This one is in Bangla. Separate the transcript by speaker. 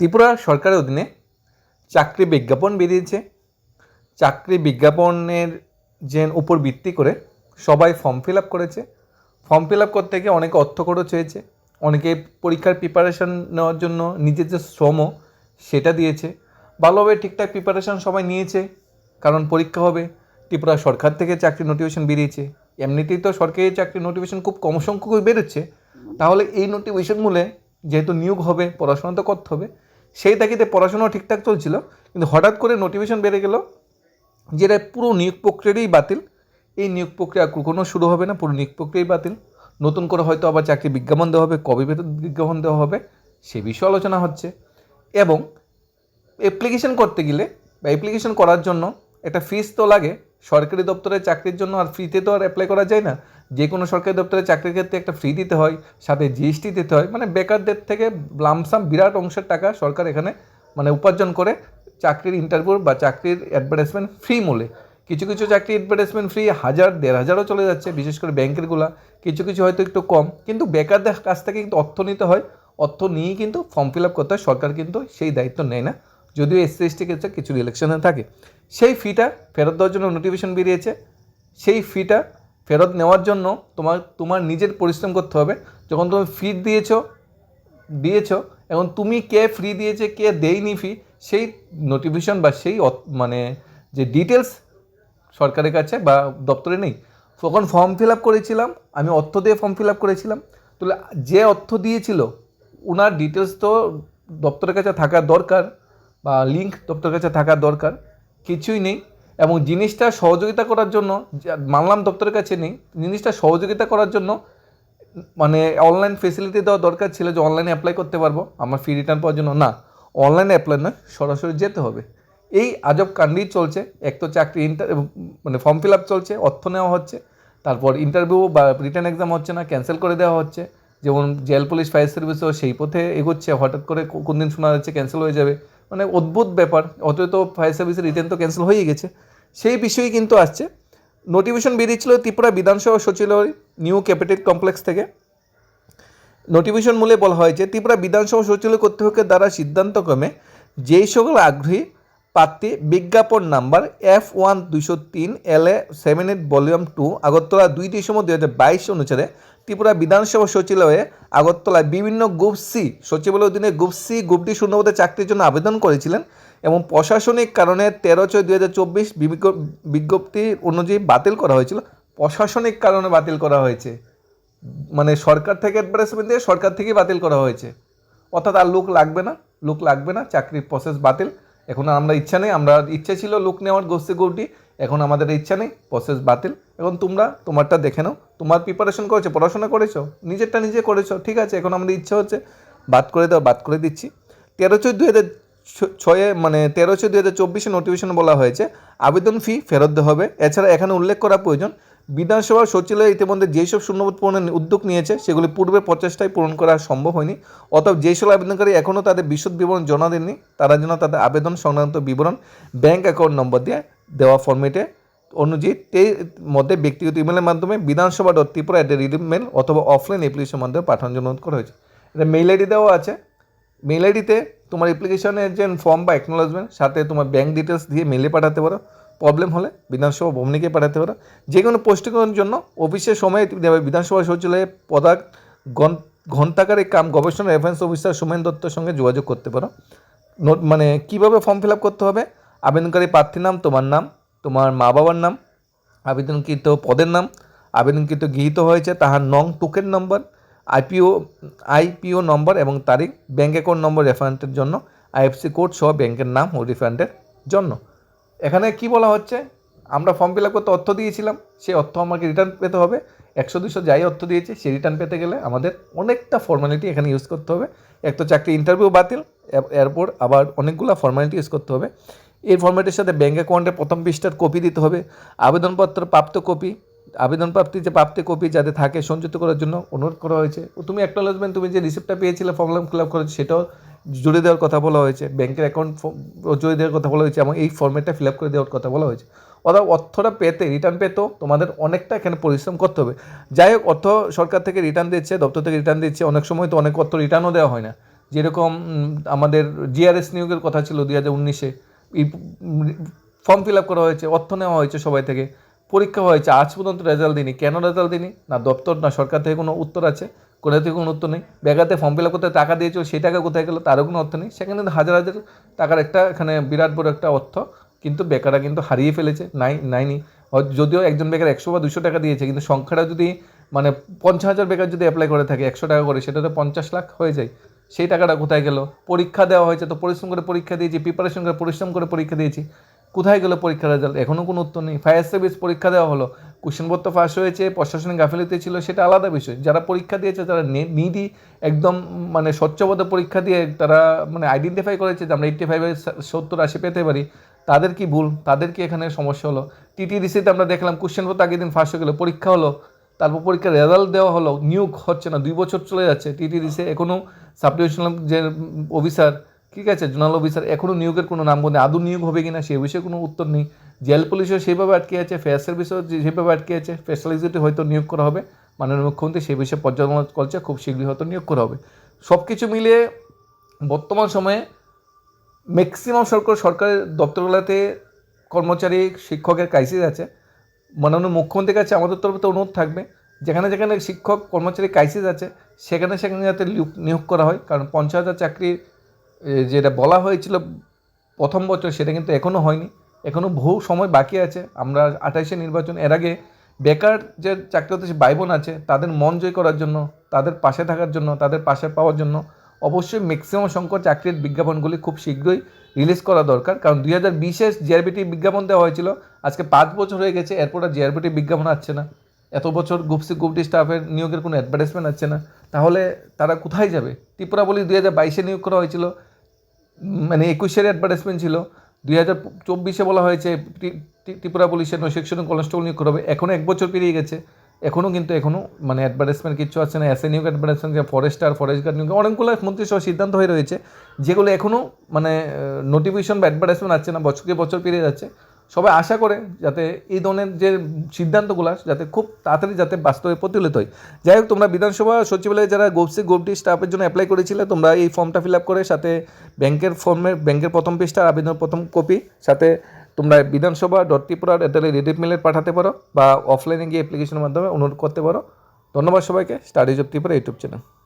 Speaker 1: ত্রিপুরা সরকারের অধীনে চাকরি বিজ্ঞাপন বেরিয়েছে। চাকরি বিজ্ঞাপনের যে উপর ভিত্তি করে সবাই ফর্ম ফিল আপ করেছে। ফর্ম ফিল আপ করতে গিয়ে অনেকে অর্থ খরচ হয়েছে, অনেকে পরীক্ষার প্রিপারেশন নেওয়ার জন্য নিজের যে শ্রম সেটা দিয়েছে। ভালোভাবে ঠিকঠাক প্রিপারেশন সবাই নিয়েছে, কারণ পরীক্ষা হবে। ত্রিপুরা সরকার থেকে চাকরি নোটিফিকেশন বেরিয়েছে। এমনিতেই তো সরকারি চাকরি নোটিফিকেশন খুব কম সংখ্যক বেরোচ্ছে। তাহলে এই নোটিফিকেশন মূলে যেহেতু নিয়োগ হবে, পড়াশোনা তো করতে হবে সেই তাকিতে পড়াশোনা ঠিকঠাক চলছিল, কিন্তু হঠাৎ করে নোটিফিকেশন বেড়ে গেল যেটা পুরো নিয়োগ প্রক্রিয়ারই বাতিল। এই নিয়োগ প্রক্রিয়া কখনো শুরু হবে না, পুরো নিয়োগ প্রক্রিয়াই বাতিল। নতুন করে হয়তো আবার চাকরি বিজ্ঞাপন দেওয়া হবে, কবে বেতন বিজ্ঞাপন দেওয়া হবে, সে বিষয়ে আলোচনা হচ্ছে। এবং অ্যাপ্লিকেশন করতে গেলে বা অ্যাপ্লিকেশন করার জন্য একটা ফিস তো লাগে, সরকারি দপ্তরের চাকরির জন্য আর ফ্রিতে তো আর অ্যাপ্লাই করা যায় না। যে কোনো সরকারি দপ্তরে চাকরির ক্ষেত্রে একটা ফ্রি দিতে হয়, সাথে জিএসটি দিতে হয়। মানে বেকারদের থেকে লামসাম বিরাট অংশের টাকা সরকার এখানে মানে উপার্জন করে চাকরির ইন্টারভিউ বা চাকরির অ্যাডভার্টাইজমেন্ট ফ্রি মূলে। কিছু কিছু চাকরি অ্যাডভার্টাইজমেন্ট ফ্রি হাজার, দেড় হাজারও চলে যাচ্ছে, বিশেষ করে ব্যাংকেরগুলা কিছু কিছু হয়তো একটু কম, কিন্তু বেকারদের কাছ থেকে কিন্তু অর্থ নিতে হয়। অর্থ নিয়েই কিন্তু ফর্ম ফিল আপ করতে হয়, সরকার কিন্তু সেই দায়িত্ব নেয় না। যদিও এসসি এসটি ক্ষেত্রে কিছু ইলেকশনে থাকে। সেই ফিটা ফেরত দেওয়ার জন্য নোটিফিকেশন বেরিয়েছে। সেই ফিটা ফেরত নেওয়ার জন্য তোমার তোমার নিজের পরিশ্রম করতে হবে। যখন তুমি ফি দিয়েছ দিয়েছ, এখন তুমি কে ফ্রি দিয়েছে, কে দেয়নি ফি সেই নোটিফিকেশন বা সেই মানে যে ডিটেলস সরকারের কাছে বা দপ্তরে নেই। তখন ফর্ম ফিল আপ করেছিলাম, আমি অর্থ দিয়ে ফর্ম ফিল আপ করেছিলাম। তাহলে যে অর্থ দিয়েছিল ওনার ডিটেলস তো দপ্তরের কাছে থাকা দরকার বা লিঙ্ক দপ্তরের কাছে থাকা দরকার, কিছুই নেই। এবং জিনিসটা সহযোগিতা করার জন্য মানলাম দপ্তরের কাছে নেই, জিনিসটা সহযোগিতা করার জন্য মানে অনলাইন ফেসিলিটি দেওয়া দরকার ছিল যে অনলাইনে অ্যাপ্লাই করতে পারব, আমার ফি রিটার্ন পাওয়ার জন্য। না অনলাইনে অ্যাপ্লাই নয়, সরাসরি যেতে হবে। এই আজব কাণ্ডই চলছে, এক তো চাকরি ইন্টার মানে ফর্ম ফিল আপ চলছে, অর্থ নেওয়া হচ্ছে, তারপর ইন্টারভিউ বা রিটার্ন এক্সাম হচ্ছে না ক্যান্সেল করে দেওয়া হচ্ছে, যেমন জেল পুলিশ ফায়ার সার্ভিসও সেই পথে এগোচ্ছে, হঠাৎ করে কোন দিন শোনা যাচ্ছে ক্যান্সেল হয়ে যাবে। মানে অদ্ভুত ব্যাপার। অত তো ফায়ার সার্ভিসের রিটার্ন তো ক্যান্সেল হয়ে গেছে। সেই বিষয়ে কিন্তু আসছে। নোটিফিকেশন বেরিয়েছিল ত্রিপুরা বিধানসভা সচিবালয় নিউ ক্যাপিটেল কমপ্লেক্স থেকে। নোটিফিকেশন মূলে বলা হয়েছে ত্রিপুরা বিধানসভা সচিবালয় কর্তৃপক্ষের দ্বারা সিদ্ধান্তক্রমে যেই সকল আগ্রহী প্রার্থী বিজ্ঞাপন নাম্বার এফ ওয়ান দুইশো তিন L A seven eight volume two Agartala দুই ডিসেম্বর দুই হাজার বাইশ অনুসারে ত্রিপুরা বিধানসভা সচিবালয়ে আগরতলায় বিভিন্ন গ্রুপ সি সচিবালয় অধীনে গ্রুপ সি গ্রুপ ডি শূন্যপদে চাকরির জন্য আবেদন করেছিলেন এবং প্রশাসনিক কারণে তেরো ছয় দুই হাজার চব্বিশ বিজ্ঞপ্তি অনুযায়ী বাতিল করা হয়েছিল। প্রশাসনিক কারণে বাতিল করা হয়েছে। মানে সরকার থেকে অ্যাডভার্টাইজমেন্ট দিয়ে সরকার থেকেই বাতিল করা হয়েছে। অর্থাৎ আর লোক লাগবে না, লোক লাগবে না, চাকরির প্রসেস বাতিল। এখন আমরা ইচ্ছা নেই, আমরা ইচ্ছা ছিল লোক নেওয়ার গোষ্ঠী গোষ্ঠী এখন আমাদের ইচ্ছা নেই প্রসেস বাতিল। এখন তোমরা তোমারটা দেখে নাও, তোমার প্রিপারেশন করেছ, পড়াশোনা করেছ, নিজেরটা নিজে করেছ, ঠিক আছে, এখন আমাদের ইচ্ছা হচ্ছে বাদ করে দাও, বাদ করে দিচ্ছি। তেরো চোদ্দ দুই হাজার ছয়ে মানে তেরো ছয় দুই হাজার চব্বিশে নোটিফিকেশন বলা হয়েছে, আবেদন ফি ফেরত দেওয়া হবে। এছাড়া এখানে উল্লেখ করা প্রয়োজন বিধানসভা সচিবালয় ইতিমধ্যে যেসব শূন্যপদ পূরণের উদ্যোগ নিয়েছে, সেগুলি পূর্বে প্রচেষ্টায় পূরণ করা সম্ভব হয়নি। অতএব যেসব আবেদনকারী এখনও তাদের বিশদ বিবরণ জমা দেননি, তারা যেন তাদের আবেদন সংক্রান্ত বিবরণ ব্যাংক অ্যাকাউন্ট নম্বর দিয়ে দেওয়া ফর্মেটে অনুযায়ী তে মধ্যে ব্যক্তিগত ইমেলের মাধ্যমে Bidhan Sabha dot Tripura at mail অথবা অফলাইন অ্যাপ্লিকেশন মাধ্যমে পাঠানোর জন্য করা হয়েছে। এটা মেইল আইডি দেওয়া আছে। মেল আইডিতে তোমার অ্যাপ্লিকেশনের যে ফর্ম বা অ্যাকনোলজমেন্ট সাথে তোমার ব্যাঙ্ক ডিটেলস দিয়ে মেলে পাঠাতে পারো। প্রবলেম হলে বিধানসভা ভবনীকে পাঠাতে পারো যে কোনো পোস্টিংয়ের জন্য অফিসের সময় বিধানসভা সচিবালয়ে পদাক ঘণ্টাকারে কাম গবেষণা রেফারেন্স অফিসার সোমেন দত্তর সঙ্গে যোগাযোগ করতে পারো। মানে কীভাবে ফর্ম ফিল আপ করতে হবে? আবেদনকারী প্রার্থীর নাম, তোমার নাম, তোমার মা বাবার নাম, আবেদনকৃত পদের নাম, আবেদনকৃত গৃহীত হয়েছে, তাহার নং token number IPO IPO number এবং তারিখ ব্যাঙ্ক অ্যাকাউন্ট নম্বর রেফারেন্টের জন্য আইএফসি কোড সহ ব্যাংকের নাম ও রিফান্ডের জন্য। এখানে কি বলা হচ্ছে? আমরা ফর্ম ফিল আপ করতে অর্থ দিয়েছিলাম, সেই অর্থ আমাকে রিটার্ন পেতে হবে। একশো, দুশো যাই অর্থ দিয়েছি, সেই রিটার্ন পেতে গেলে আমাদের অনেকটা ফর্মালিটি এখানে ইউজ করতে হবে। এক তো চাকরি ইন্টারভিউ বাতিল এরপর আবার অনেকগুলো ফর্মালিটি ইউজ করতে হবে। এই ফর্ম্যাটের সাথে ব্যাঙ্ক অ্যাকাউন্টের প্রথম পৃষ্ঠার কপি দিতে হবে আবেদনপত্র প্রাপ্ত কপি আবেদন প্রাপ্তি যে প্রাপ্তি কপি যাতে থাকে সংযুক্ত করার জন্য অনুরোধ করা হয়েছে। তুমি অ্যাকনোলেজমেন্ট তুমি যে রিসিপ্টটা পেয়েছিলে ফর্ম ফিল আপ করেছ সেটাও জুড়ে দেওয়ার কথা বলা হয়েছে, ব্যাংকের অ্যাকাউন্ট জুড়ে দেওয়ার কথা বলা হয়েছে এবং এই ফর্মেটটা ফিল আপ করে দেওয়ার কথা বলা হয়েছে। অর্থাৎ অর্থটা পেতে রিটার্ন পেতেও তোমাদের অনেকটা এখানে পরিশ্রম করতে হবে। যাই হোক, অর্থ সরকার থেকে রিটার্ন দিচ্ছে, দপ্তর থেকে রিটার্ন দিচ্ছে, অনেক সময় তো অনেক অর্থ রিটার্নও দেওয়া হয় না। যেরকম আমাদের জিআরএস নিয়োগের কথা ছিল দুই হাজার উনিশে ফর্ম ফিল আপ করা হয়েছে, অর্থ নেওয়া হয়েছে সবাই থেকে। পরীক্ষা হয়েছে, আজ পর্যন্ত রেজাল্ট দিনি কেন রেজাল্ট দিনি না দপ্তর, না সরকার থেকে কোনো উত্তর আছে। কোথা থেকে কোনো উত্তর নেই। বেকাতে ফর্ম ফিল আপ করতে টাকা দিয়েছিল, সেই টাকা কোথায় গেলো তারও কোনো অর্থ নেই। সেখানে কিন্তু হাজার হাজার টাকার একটা এখানে বিরাট বড় একটা অর্থ, কিন্তু বেকাররা কিন্তু হারিয়ে ফেলেছে, নাই, নাইনি। যদিও একজন বেকার একশো বা দুশো টাকা দিয়েছে, কিন্তু সংখ্যাটা যদি মানে পঞ্চাশ হাজার বেকার যদি অ্যাপ্লাই করে থাকে, একশো টাকা করে, সেটা তো পঞ্চাশ লাখ হয়ে যায়। সেই টাকাটা কোথায় গেল? পরীক্ষা দেওয়া হয়েছে, তো পরিশ্রম করে পরীক্ষা দিয়েছি প্রিপারেশন করে পরিশ্রম করে পরীক্ষা দিয়েছি। কোথায় গেল পরীক্ষার রেজাল্ট এখনও কোনো উত্তর নেই। ফায়ার সার্ভিস পরীক্ষা দেওয়া হলো। কোশ্চেনপত্র ফাঁস হয়েছে, প্রশাসনিক গাফিলতি ছিল, সেটা আলাদা বিষয়। যারা পরীক্ষা দিয়েছে, তারা নিডি একদম মানে স্বচ্ছবদ্ধ পরীক্ষা দিয়ে তারা মানে আইডেন্টিফাই করেছে যে আমরা এইট্টি ফাইভের সত্তর, আশি পেতে পারি। তাদের কি ভুল? তাদের কি এখানে সমস্যা হলো? টিটিডিসিতে আমরা দেখলাম কোশ্চেনপত্র আগের দিন ফাঁস হয়ে গেলো, পরীক্ষা হলো। তারপর পরীক্ষার রেজাল্ট দেওয়া হলো, নিয়োগ হচ্ছে না, দুই বছর চলে যাচ্ছে। টিটিডিসি এখনও সাব ডিভিশনাল যে অফিসার ঠিক আছে জোনাল অফিসার এখনও নিয়োগের কোনো নাম বন্ধে আদৌ নিয়োগ হবে কিনা সে বিষয়ে কোনো উত্তর নেই। জেল পুলিশও সেভাবে আটকে আছে ফায়ার সার্ভিসও যেভাবে আটকে আছে। স্পেশালিজিটি হয়তো নিয়োগ করা হবে। মাননীয় মুখ্যমন্ত্রী সেই বিষয়ে পর্যালোচনা করছে খুব শীঘ্রই হয়তো নিয়োগ করা হবে। সব কিছু মিলিয়ে বর্তমান সময়ে ম্যাক্সিমাম সরকার সরকারের দপ্তরগুলোতে কর্মচারী শিক্ষকের ক্রাইসিস আছে। মাননীয় মুখ্যমন্ত্রীর কাছে আমাদের তরফে অনুরোধ থাকবে যেখানে যেখানে শিক্ষক কর্মচারী ক্রাইসিস আছে সেখানে সেখানে যাতে নিয়োগ- করা হয়। কারণ পঞ্চাশ হাজার চাকরি এ, যেটা বলা হয়েছিল প্রথম বছর, সেটা কিন্তু এখনও হয়নি। এখনও বহু সময় বাকি আছে। আমরা আঠাইশে নির্বাচন, এর আগে বেকার যে চাকরিরত যে ভাই বোন আছে, তাদের মন জয় করার জন্য, তাদের পাশে থাকার জন্য, তাদের পাশে পাওয়ার জন্য অবশ্যই ম্যাক্সিমাম সংখ্যক চাকরির বিজ্ঞাপনগুলি খুব শীঘ্রই রিলিজ করা দরকার। কারণ দুই হাজার বিশে জিআরবিটি বিজ্ঞাপন দেওয়া হয়েছিল। আজকে পাঁচ বছর হয়ে গেছে, এরপর আর জিআরবিটি বিজ্ঞাপন আসছে না। এত বছর গুপসি গ্রুপটি স্টাফের নিয়োগের কোনো অ্যাডভার্টাইজমেন্ট আসছে না। তাহলে তারা কোথায় যাবে? ত্রিপুরা বলি দুই হাজার বাইশে নিয়োগ করা হয়েছিল। মানে একুশের অ্যাডভার্টাইজমেন্ট ছিল। দুই হাজার চব্বিশে বলা হয়েছে ত্রি- ত্রি- ত্রিপুরা পুলিশের সেকশনে কনস্টেবল নিয়োগ করা হবে। এখনও এক বছর পেরিয়ে গেছে। এখনও কিন্তু এখনও মানে অ্যাডভার্টাইজমেন্ট কিছু আছে না। এস নিয়োগ অ্যাডভার্টাইজমেন্ট ফরেস্টার ফরেস্ট গার্ড নিয়োগ অনেকগুলো মন্ত্রিসহ সিদ্ধান্ত হয়ে রয়েছে। যেগুলো এখনও মানে নোটিফিকেশন বা অ্যাডভার্টাইজমেন্ট আছে না। বছরকে বছর পেরিয়ে যাচ্ছে। সবাই আশা করে যাতে এই ধরনের যে সিদ্ধান্তগুলো, যাতে খুব তাড়াতাড়ি যাতে বাস্তবে প্রতিফলিত হয়। যাই হোক, তোমরা বিধানসভা সচিবালয়ে যারা গোপসি, গোপটি স্টাফের জন্য অ্যাপ্লাই করেছিলে, তোমরা এই ফর্মটা ফিল আপ করে সাথে ব্যাংকের ফর্মের ব্যাংকের প্রথম পৃষ্ঠার আবেদন প্রথম কপি সাথে তোমরা বিধানসভা ডট ত্রিপুরা এটা রেডিট মেলের পাঠাতে পারো বা অফলাইনে গিয়ে অ্যাপ্লিকেশনের মাধ্যমে অনুরোধ করতে পারো। ধন্যবাদ সবাইকে। Studies of Tripura YouTube channel